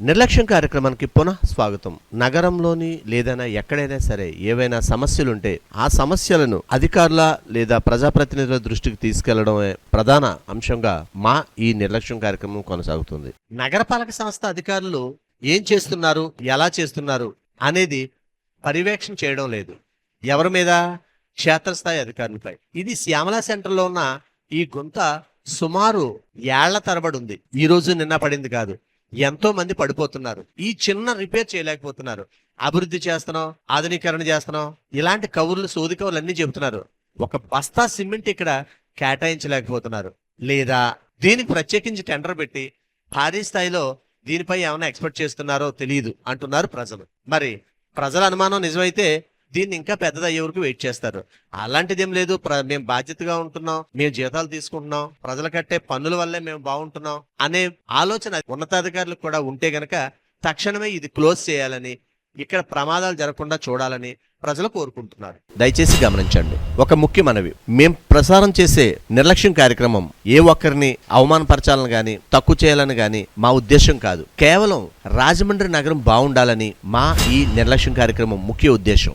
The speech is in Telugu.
నిర్లక్ష్యం కార్యక్రమానికి పునః స్వాగతం. నగరంలోని లేదైనా ఎక్కడైనా సరే ఏవైనా సమస్యలుంటే ఆ సమస్యలను అధికారుల లేదా ప్రజాప్రతినిధుల దృష్టికి తీసుకెళ్ళడమే ప్రధాన అంశంగా మా ఈ నిర్లక్ష్యం కార్యక్రమం కొనసాగుతుంది. నగరపాలక సంస్థ అధికారులు ఏం చేస్తున్నారు ఎలా చేస్తున్నారు అనేది పర్యవేక్షణ చేయడం లేదు. ఎవరి మీద? క్షేత్రస్థాయి అధికారులపై. ఇది శ్యామలా సెంటర్లో ఉన్న ఈ గుంత సుమారు ఏళ్ళ తరబడి ఉంది. ఈ రోజు నిన్న పడింది కాదు. ఎంతో మంది పడిపోతున్నారు. ఈ చిన్న రిపేర్ చేయలేకపోతున్నారు. అభివృద్ధి చేస్తున్నాం ఆధునీకరణ చేస్తున్నాం ఇలాంటి కవుర్లు సోది కవులు అన్ని చెబుతున్నారు. ఒక బస్తా సిమెంట్ ఇక్కడ కేటాయించలేకపోతున్నారు. లేదా దీనికి ప్రత్యేకించి టెండర్ పెట్టి భారీ స్థాయిలో దీనిపై ఏమైనా ఎక్స్పెక్ట్ చేస్తున్నారో తెలియదు అంటున్నారు ప్రజలు. మరి ప్రజల అనుమానం నిజమైతే దీన్ని ఇంకా పెద్దదయ్యే వరకు వెయిట్ చేస్తారు. అలాంటిదేం లేదు. ప్ర- మేము బాధ్యతగా ఉంటున్నాం. మేము జీతాలు తీసుకుంటున్నాం. ప్రజలు కట్టే పన్నుల వల్లే మేము బాగుంటున్నాం అనే ఆలోచన ఉన్నతాధికారులకు కూడా ఉంటే గనక తక్షణమే ఇది క్లోజ్ చేయాలని ఇక్కడ ప్రమాదాలు జరగకుండా చూడాలని ప్రజలు కోరుకుంటున్నారు. దయచేసి గమనించండి. ఒక ముఖ్య మనవి. మేం ప్రసారం చేసే నిర్లక్ష్యం కార్యక్రమం ఏ ఒక్కరిని అవమానపరచాలని గాని తక్కువ చేయాలని గాని మా ఉద్దేశం కాదు. కేవలం రాజమండ్రి నగరం బాగుండాలని మా ఈ నిర్లక్ష్యం కార్యక్రమం ముఖ్య ఉద్దేశం.